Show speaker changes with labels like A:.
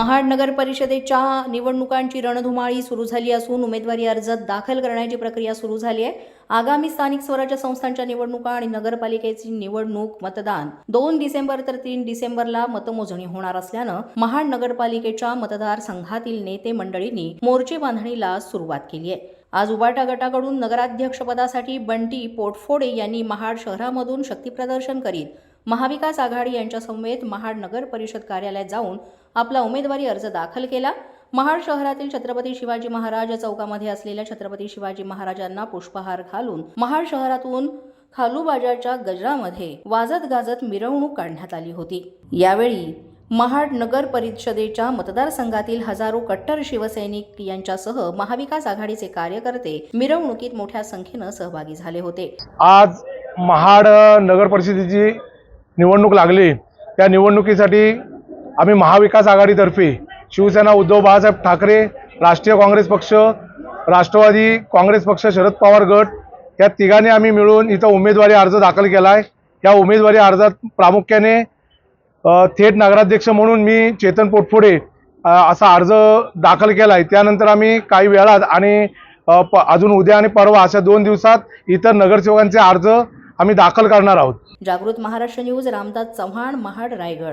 A: महाड नगर परिषदेच्या निवडणुकांची रणधुमाळी सुरू झाली असून उमेदवारी अर्ज दाखल करण्याची प्रक्रिया सुरू झाली आहे. आगामी स्थानिक स्वराज्य संस्थांच्या निवडणुका आणि नगरपालिकेची निवडणूक मतदान. दोन डिसेंबर तर तीन डिसेंबरला मतमोजणी होणार असल्यानं महाड नगरपालिकेच्या मतदारसंघातील नेते मंडळींनी मोर्चे बांधणीला सुरुवात केली आहे. आज उबाटा गटाकडून नगराध्यक्षपदासाठी बंटी पोटफोडे यांनी महाड शहरामधून शक्तीप्रदर्शन करीत महाविकास आघाडी यांच्या समवेत महाड नगर परिषद कार्यालयात जाऊन आपला उमेदवारी अर्ज दाखल केला. महाड शहरातील छत्रपती शिवाजी महाराज चौकामध्ये असलेल्या छत्रपती शिवाजी महाराजांना पुष्पहार घालून महाड शहरातून खालूबाजाच्या गजरामध्ये वाजत गाजत मिरवणूक काढण्यात आली होती. यावेळी महाड नगर परिषदेच्या मतदारसंघातील हजारो कट्टर शिवसैनिक यांच्यासह महाविकास आघाडीचे कार्यकर्ते मिरवणुकीत मोठ्या संख्येनं सहभागी झाले होते.
B: आज महाड नगर परिषदेची निवडणूक लागली. त्या निवडणुकीसाठी आम्ही महाविकास आघाडीतर्फे शिवसेना उद्धव बाळासाहेब ठाकरे राष्ट्रीय काँग्रेस पक्ष राष्ट्रवादी काँग्रेस पक्ष शरद पवार गट या तिघांनी आम्ही मिळून इथं उमेदवारी अर्ज दाखल केला आहे या उमेदवारी अर्जात प्रामुख्याने थेट नगराध्यक्ष म्हणून मी चेतन पोटफोडे असा अर्ज दाखल केला आहे त्यानंतर आम्ही काही वेळात आणि प- अजून उद्या आणि परवा अशा दोन दिवसात इतर नगरसेवकांचे अर्ज आम्ही दाखल करणार आहोत.
A: जागृत महाराष्ट्र न्यूज रामदास चव्हाण महाड रायगड.